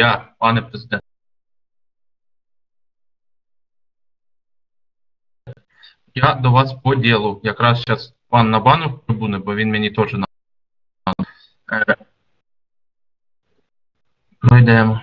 Я, пане президент. Я до вас по ділу. Якраз зараз пан Набанов прибуне, бо він мені теж на. Е, Пройдемо.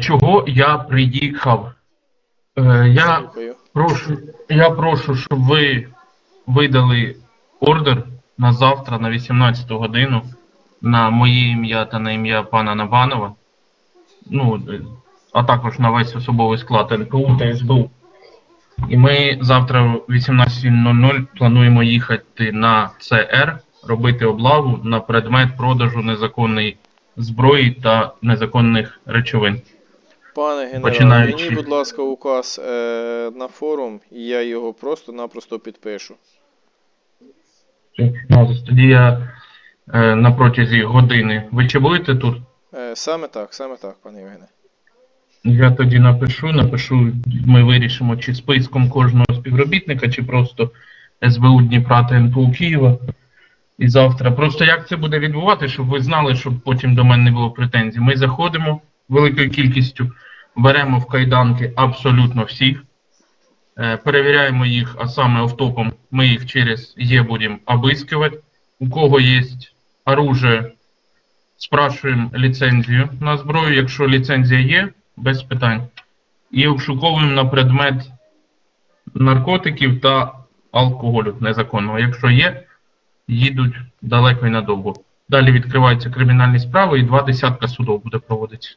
Чого я приїхав? Е, Я прошу, я прошу, щоб ви видали ордер на завтра на 18 годину на моє ім'я та на ім'я пана Набанова. Ну, е, а також на весь особовий склад НПУ та СБУ. І ми завтра о 18.00 плануємо їхати на ЦР, робити облаву на предмет продажу незаконної зброї та незаконних речовин. Пане генерал, Починаючи. мені, будь ласка, указ е, на форум, і я його просто-напросто підпишу. Ну, Тоді я е, на протязі години. Ви чи будете тут? Е, саме так, саме так, пане Євгене. Я тоді напишу, напишу, ми вирішимо, чи списком кожного співробітника, чи просто СБУ Дніпра та НПУ Києва. І завтра. Просто як це буде відбувати, щоб ви знали, щоб потім до мене не було претензій. Ми заходимо великою кількістю, беремо в кайданки абсолютно всіх, е, перевіряємо їх, а саме автопом ми їх через Є будемо обискувати. У кого є оружие, спрашуємо ліцензію на зброю. Якщо ліцензія є, без питань. І обшуковуємо на предмет наркотиків та алкоголю незаконного. Якщо є, їдуть далеко і надовго. Далі відкриваються кримінальні справи і два десятка судов буде проводитися.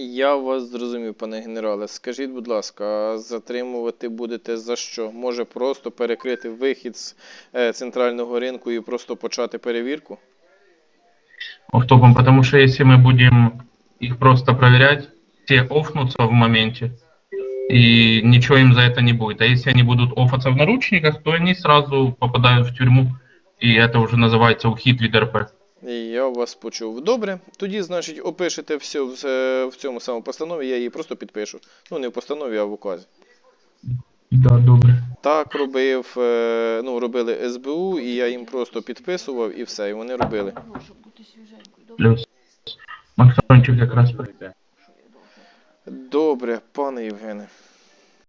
Я вас зрозумів, пане генерале. Скажіть, будь ласка, а затримувати будете за що? Може просто перекрити вихід з е, центрального ринку і просто почати перевірку? Автопом, потому что если мы будем их просто проверять, те офнутся в моменте, и ничего им за это не будет. А если они будут офаться в наручниках, то они сразу попадают в тюрьму, и это уже называется ухит від РП. Я вас почув. Добре, тоді, значить, опишете все в, в цьому самому постанові, я її просто підпишу. Ну, не в постанові, а в указі. Да, добре. Так робив, е, ну, робили СБУ, і я їм просто підписував і все, і вони робили. Плюс. Максончик якраз прийде. Добре, пане Євгене.